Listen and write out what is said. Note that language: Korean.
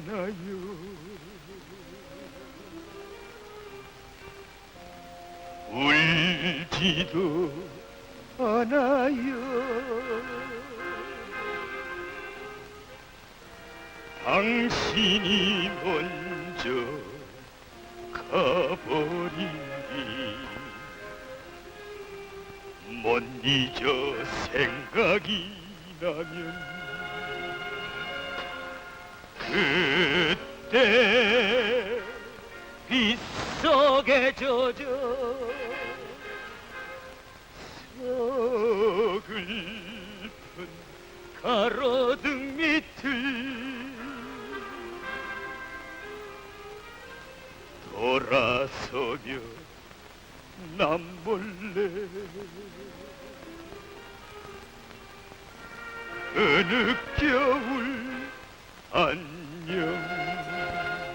않아요. 울지도 않아요. 당신이 먼저 가버리니 못 잊어 생각이 나면 그 때 빗속에 젖어 서글픈 가로등 밑을 돌아서며 남몰래 어느 겨울 안